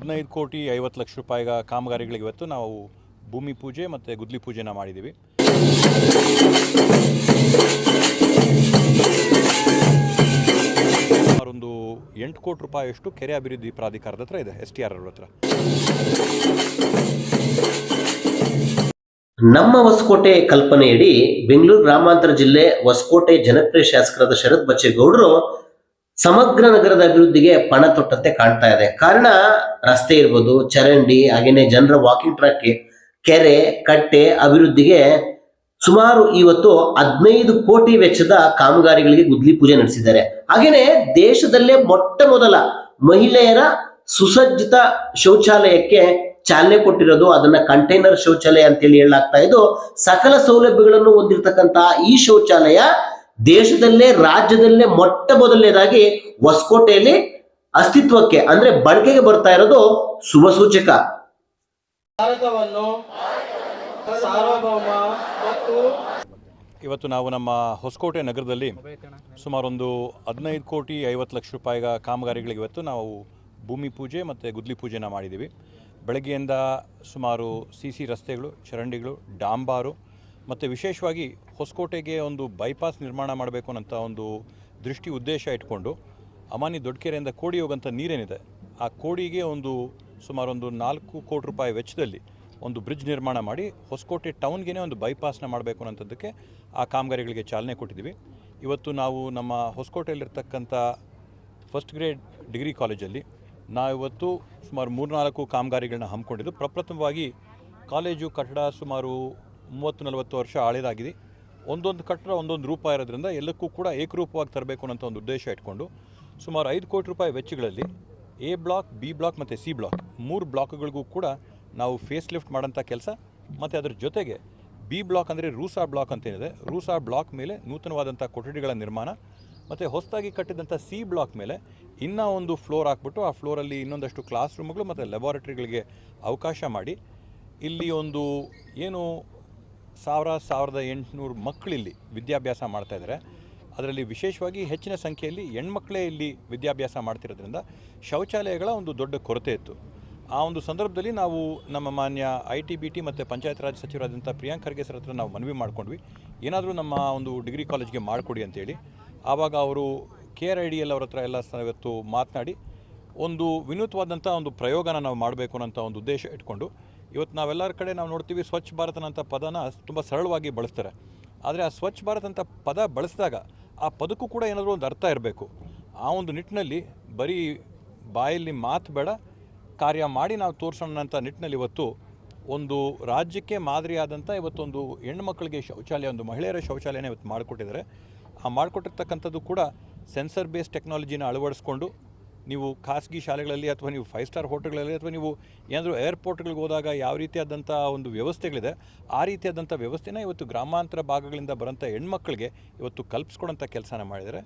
ಹದಿನೈದು ಕೋಟಿ ಐವತ್ತು ಲಕ್ಷ ರೂಪಾಯಿಗ ಕಾಮಗಾರಿಗಳಿಗೆ ಇವತ್ತು ನಾವು ಭೂಮಿ ಪೂಜೆ ಮತ್ತು ಗುದ್ಲಿ ಪೂಜೆನ ಮಾಡಿದ್ದೀವಿ ಸುಮಾರೊಂದು ಎಂಟು ಕೋಟಿ ರೂಪಾಯಿಯಷ್ಟು ಕೆರೆ ಅಭಿವೃದ್ಧಿ ಪ್ರಾಧಿಕಾರದ ಹತ್ರ ಇದೆ, ಎಸ್ ಟಿ ಆರ್ ಹತ್ರ. ನಮ್ಮ ಹೊಸಕೋಟೆ ಕಲ್ಪನೆಯಡಿ ಬೆಂಗಳೂರು ಗ್ರಾಮಾಂತರ ಜಿಲ್ಲೆ ಹೊಸಕೋಟೆ ಜನಪ್ರಿಯ ಶಾಸಕರಾದ ಶರತ್ ಬಚ್ಚೇಗೌಡರು ಸಮಗ್ರ ನಗರದ ಅಭಿವೃದ್ಧಿಗೆ ಪಣ ತೊಟ್ಟಂತೆ ಕಾಣ್ತಾ ಇದೆ. ಕಾರಣ ರಸ್ತೆ ಇರ್ಬೋದು, ಚರಂಡಿ ಹಾಗೆಯೇ ಜನರ ವಾಕಿಂಗ್ ಟ್ರ್ಯಾಕ್ ಕೆರೆ, ಕಟ್ಟೆ ಅಭಿವೃದ್ಧಿಗೆ ಸುಮಾರು ಇವತ್ತು ಹದಿನೈದು ಕೋಟಿ ವೆಚ್ಚದ ಕಾಮಗಾರಿಗಳಿಗೆ ಗುದ್ಲಿ ಪೂಜೆ ನಡೆಸಿದ್ದಾರೆ. ಹಾಗೆಯೇ ದೇಶದಲ್ಲೇ ಮೊಟ್ಟ ಮೊದಲ ಮಹಿಳೆಯರ ಸುಸಜ್ಜಿತ ಶೌಚಾಲಯಕ್ಕೆ ಚಾಲನೆ ಕೊಟ್ಟಿರೋದು, ಅದನ್ನ ಕಂಟೈನರ್ ಶೌಚಾಲಯ ಅಂತೇಳಿ ಹೇಳಲಾಗ್ತಾ ಇದ್ದು, ಸಕಲ ಸೌಲಭ್ಯಗಳನ್ನು ಹೊಂದಿರತಕ್ಕಂತಹ ಈ ಶೌಚಾಲಯ ದೇಶದಲ್ಲೇ ರಾಜ್ಯದಲ್ಲೇ ಮೊಟ್ಟ ಮೊದಲನೇದಾಗಿ ಹೊಸಕೋಟೆಯಲ್ಲಿ ಅಸ್ತಿತ್ವಕ್ಕೆ ಅಂದ್ರೆ ಬಳಕೆಗೆ ಬರ್ತಾ ಇರೋದು ಶುಭ ಸೂಚಕ ಭಾರತವನ್ನು ಸಾರ್ವಭೌಮ ಮತ್ತು ಇವತ್ತು ನಾವು ನಮ್ಮ ಹೊಸಕೋಟೆ ನಗರದಲ್ಲಿ ಸುಮಾರೊಂದು ಹದಿನೈದು ಕೋಟಿ ಐವತ್ತು ಲಕ್ಷ ರೂಪಾಯಿಗ ಕಾಮಗಾರಿಗಳಿಗೆ ಇವತ್ತು ನಾವು ಭೂಮಿ ಪೂಜೆ ಮತ್ತು ಗುದ್ಲಿ ಪೂಜೆನ ಮಾಡಿದ್ದೀವಿ. ಬೆಳಗ್ಗೆಯಿಂದ ಸುಮಾರು ಸಿ ಸಿ ರಸ್ತೆಗಳು ಚರಂಡಿಗಳು ಡಾಂಬಾರು ಮತ್ತು ವಿಶೇಷವಾಗಿ ಹೊಸಕೋಟೆಗೆ ಒಂದು ಬೈಪಾಸ್ ನಿರ್ಮಾಣ ಮಾಡಬೇಕು ಅನ್ನೋಂಥ ಒಂದು ದೃಷ್ಟಿ ಉದ್ದೇಶ ಇಟ್ಕೊಂಡು ಅಮಾನಿ ದೊಡ್ಡಕೆರೆಯಿಂದ ಕೋಡಿ ಹೋಗೋಂಥ ನೀರೇನಿದೆ, ಆ ಕೋಡಿಗೆ ಒಂದು ಸುಮಾರು ಒಂದು ನಾಲ್ಕು ಕೋಟಿ ರೂಪಾಯಿ ವೆಚ್ಚದಲ್ಲಿ ಒಂದು ಬ್ರಿಡ್ಜ್ ನಿರ್ಮಾಣ ಮಾಡಿ ಹೊಸಕೋಟೆ ಟೌನ್ಗೇ ಒಂದು ಬೈಪಾಸ್ನ ಮಾಡಬೇಕು ಅನ್ನೋಂಥದ್ದಕ್ಕೆ ಆ ಕಾಮಗಾರಿಗಳಿಗೆ ಚಾಲನೆ ಕೊಟ್ಟಿದ್ದೀವಿ. ಇವತ್ತು ನಾವು ನಮ್ಮ ಹೊಸಕೋಟೆಯಲ್ಲಿರ್ತಕ್ಕಂಥ ಫಸ್ಟ್ ಗ್ರೇಡ್ ಡಿಗ್ರಿ ಕಾಲೇಜಲ್ಲಿ ನಾವಿವತ್ತು ಸುಮಾರು ಮೂರ್ನಾಲ್ಕು ಕಾಮಗಾರಿಗಳನ್ನ ಹಮ್ಮಿಕೊಂಡಿದ್ದು. ಪ್ರಪ್ರಥಮವಾಗಿ ಕಾಲೇಜು ಕಟ್ಟಡ ಸುಮಾರು ಮೂವತ್ತು ನಲವತ್ತು ವರ್ಷ ಹಳೇದಾಗಿದೆ ಒಂದೊಂದು ಕಟ್ಟಡ ಒಂದೊಂದು ರೂಪ ಇರೋದ್ರಿಂದ ಎಲ್ಲಕ್ಕೂ ಕೂಡ ಏಕರೂಪವಾಗಿ ತರಬೇಕು ಅನ್ನೋಂಥ ಒಂದು ಉದ್ದೇಶ ಇಟ್ಕೊಂಡು ಸುಮಾರು ಐದು ಕೋಟಿ ರೂಪಾಯಿ ವೆಚ್ಚಗಳಲ್ಲಿ ಎ ಬ್ಲಾಕ್, ಬಿ ಬ್ಲಾಕ್ ಮತ್ತು ಸಿ ಬ್ಲಾಕ್ ಮೂರು ಬ್ಲಾಕ್ಗಳಿಗೂ ಕೂಡ ನಾವು ಫೇಸ್ ಲಿಫ್ಟ್ ಮಾಡೋಂಥ ಕೆಲಸ. ಮತ್ತು ಅದರ ಜೊತೆಗೆ ಬಿ ಬ್ಲಾಕ್ ಅಂದರೆ ರೂಸಾ ಬ್ಲಾಕ್ ಅಂತೇನಿದೆ. ರೂಸಾ ಬ್ಲಾಕ್ ಮೇಲೆ ನೂತನವಾದಂಥ ಕೊಠಡಿಗಳ ನಿರ್ಮಾಣ. ಮತ್ತು ಹೊಸದಾಗಿ ಕಟ್ಟಿದಂಥ ಸಿ ಬ್ಲಾಕ್ ಮೇಲೆ ಇನ್ನೂ ಒಂದು ಫ್ಲೋರ್ ಹಾಕ್ಬಿಟ್ಟು ಆ ಫ್ಲೋರಲ್ಲಿ ಇನ್ನೊಂದಷ್ಟು ಕ್ಲಾಸ್ ರೂಮ್ಗಳು ಮತ್ತು ಲೆಬಾರೆಟ್ರಿಗಳಿಗೆ ಅವಕಾಶ ಮಾಡಿ. ಇಲ್ಲಿ ಒಂದು ಏನು ಸಾವಿರ ಸಾವಿರದ ಎಂಟುನೂರು ಮಕ್ಕಳಿಲ್ಲಿ ವಿದ್ಯಾಭ್ಯಾಸ ಮಾಡ್ತಾ ಇದ್ದಾರೆ. ಅದರಲ್ಲಿ ವಿಶೇಷವಾಗಿ ಹೆಚ್ಚಿನ ಸಂಖ್ಯೆಯಲ್ಲಿ ಹೆಣ್ಮಕ್ಳೇ ಇಲ್ಲಿ ವಿದ್ಯಾಭ್ಯಾಸ ಮಾಡ್ತಿರೋದ್ರಿಂದ ಶೌಚಾಲಯಗಳ ಒಂದು ದೊಡ್ಡ ಕೊರತೆ ಇತ್ತು. ಆ ಒಂದು ಸಂದರ್ಭದಲ್ಲಿ ನಾವು ನಮ್ಮ ಮಾನ್ಯ ಐ ಟಿ, ಬಿ ಟಿ ಮತ್ತು ಪಂಚಾಯತ್ ರಾಜ್ ಸಚಿವರಾದಂಥ ಪ್ರಿಯಾಂಕ್ ಖರ್ಗೆ ಸರ್ ಹತ್ರ ನಾವು ಮನವಿ ಮಾಡ್ಕೊಂಡ್ವಿ. ಏನಾದರೂ ನಮ್ಮ ಒಂದು ಡಿಗ್ರಿ ಕಾಲೇಜ್ಗೆ ಮಾಡಿಕೊಡಿ ಅಂತೇಳಿ. ಆವಾಗ ಅವರು K R I D L ಅವ್ರ ಹತ್ರ ಎಲ್ಲ ಇವತ್ತು ಮಾತನಾಡಿ ಒಂದು ವಿನೂತವಾದಂಥ ಒಂದು ಪ್ರಯೋಗನ ನಾವು ಮಾಡಬೇಕು ಅನ್ನೋಂಥ ಒಂದು ಉದ್ದೇಶ ಇಟ್ಕೊಂಡು ಇವತ್ತು ನಾವೆಲ್ಲರ ಕಡೆ ನಾವು ನೋಡ್ತೀವಿ ಸ್ವಚ್ಛ ಭಾರತ ಅಂತ ಪದನ ತುಂಬ ಸರಳವಾಗಿ ಬಳಸ್ತಾರೆ. ಆದರೆ ಆ ಸ್ವಚ್ಛ ಭಾರತ ಅಂತ ಪದ ಬಳಸಿದಾಗ ಆ ಪದಕ್ಕೂ ಕೂಡ ಏನಾದರೂ ಒಂದು ಅರ್ಥ ಇರಬೇಕು. ಆ ಒಂದು ನಿಟ್ಟಿನಲ್ಲಿ ಬರೀ ಬಾಯಲ್ಲಿ ಮಾತು ಬೇಡ, ಕಾರ್ಯ ಮಾಡಿ ನಾವು ತೋರಿಸೋಣ ಅಂತ ನಿಟ್ಟಿನಲ್ಲಿ ಇವತ್ತು ಒಂದು ರಾಜ್ಯಕ್ಕೆ ಮಾದರಿಯಾದಂಥ ಇವತ್ತೊಂದು ಹೆಣ್ಮಕ್ಳಿಗೆ ಶೌಚಾಲಯ, ಒಂದು ಮಹಿಳೆಯರ ಶೌಚಾಲಯನ ಇವತ್ತು ಮಾಡಿಕೊಟ್ಟಿದ್ದಾರೆ. ಆ ಮಾಡಿಕೊಟ್ಟಿರ್ತಕ್ಕಂಥದ್ದು ಕೂಡ ಸೆನ್ಸರ್ ಬೇಸ್ ಟೆಕ್ನಾಲಜಿನ ಅಳವಡಿಸ್ಕೊಂಡು ನೀವು ಖಾಸಗಿ ಶಾಲೆಗಳಲ್ಲಿ ಅಥವಾ ನೀವು ಫೈವ್ ಸ್ಟಾರ್ ಹೋಟೆಲ್ಗಳಲ್ಲಿ ಅಥವಾ ನೀವು ಏನಾದರೂ ಏರ್ಪೋರ್ಟ್ಗಳಿಗೆ ಹೋದಾಗ ಯಾವ ರೀತಿಯಾದಂಥ ಒಂದು ವ್ಯವಸ್ಥೆಗಳಿದೆ, ಆ ರೀತಿಯಾದಂಥ ವ್ಯವಸ್ಥೆನ ಇವತ್ತು ಗ್ರಾಮಾಂತರ ಭಾಗಗಳಿಂದ ಬರೋಂಥ ಹೆಣ್ಮಕ್ಳಿಗೆ ಇವತ್ತು ಕಲ್ಪಿಸ್ಕೊಡೋಂಥ ಕೆಲಸನ ಮಾಡಿದ್ದಾರೆ.